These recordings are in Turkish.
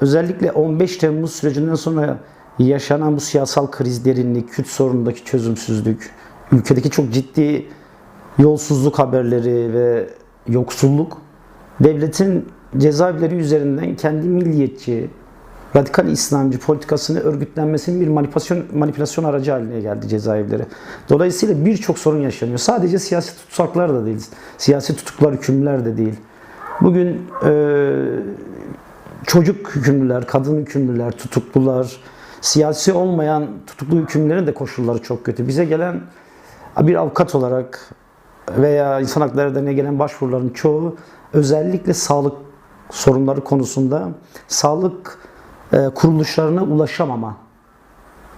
özellikle 15 Temmuz sürecinden sonra yaşanan bu siyasal kriz derinlik, Kürt sorunundaki çözümsüzlük, ülkedeki çok ciddi yolsuzluk haberleri ve yoksulluk devletin cezaevleri üzerinden kendi milliyetçi, radikal İslamcı politikasını örgütlenmesinin bir manipülasyon manipülasyon aracı haline geldi cezaevleri. Dolayısıyla birçok sorun yaşanıyor. Sadece siyasi tutsaklar da değil, siyasi tutuklar, hükümler de değil. Bugün e, çocuk hükümlüler, kadın hükümlüler, tutuklular, siyasi olmayan tutuklu hükümlerin de koşulları çok kötü. Bize gelen bir avukat olarak veya insan hakları derneğine gelen başvuruların çoğu özellikle sağlık sorunları konusunda sağlık e, kuruluşlarına ulaşamama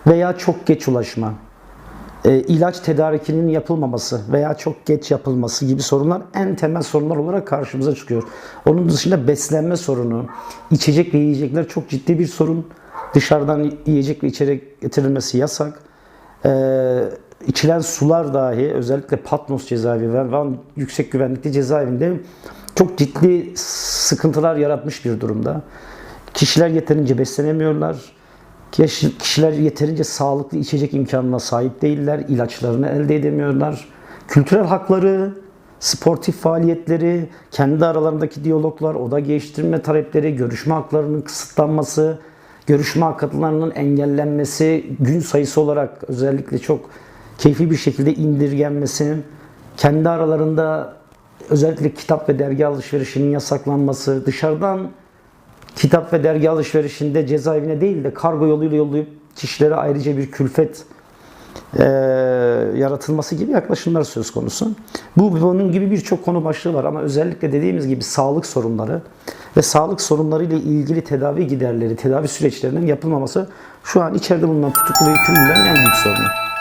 veya çok geç ulaşma, e, ilaç tedarikinin yapılmaması veya çok geç yapılması gibi sorunlar en temel sorunlar olarak karşımıza çıkıyor. Onun dışında beslenme sorunu, içecek ve yiyecekler çok ciddi bir sorun. Dışarıdan yiyecek ve içecek getirilmesi yasak. Ee, içilen sular dahi özellikle Patmos cezaevi ve Van Yüksek Güvenlikli Cezaevinde çok ciddi sıkıntılar yaratmış bir durumda. Kişiler yeterince beslenemiyorlar. Kişi- Kişiler yeterince sağlıklı içecek imkanına sahip değiller. ilaçlarını elde edemiyorlar. Kültürel hakları, sportif faaliyetleri, kendi aralarındaki diyaloglar, oda geliştirme talepleri, görüşme haklarının kısıtlanması, görüşme haklarının engellenmesi, gün sayısı olarak özellikle çok keyfi bir şekilde indirgenmesinin, kendi aralarında özellikle kitap ve dergi alışverişinin yasaklanması, dışarıdan kitap ve dergi alışverişinde cezaevine değil de kargo yoluyla yollayıp kişilere ayrıca bir külfet e, yaratılması gibi yaklaşımlar söz konusu. Bu bunun gibi birçok konu başlığı var ama özellikle dediğimiz gibi sağlık sorunları ve sağlık sorunları ile ilgili tedavi giderleri, tedavi süreçlerinin yapılmaması şu an içeride bulunan tutuklu hükümlülerin en büyük sorunu.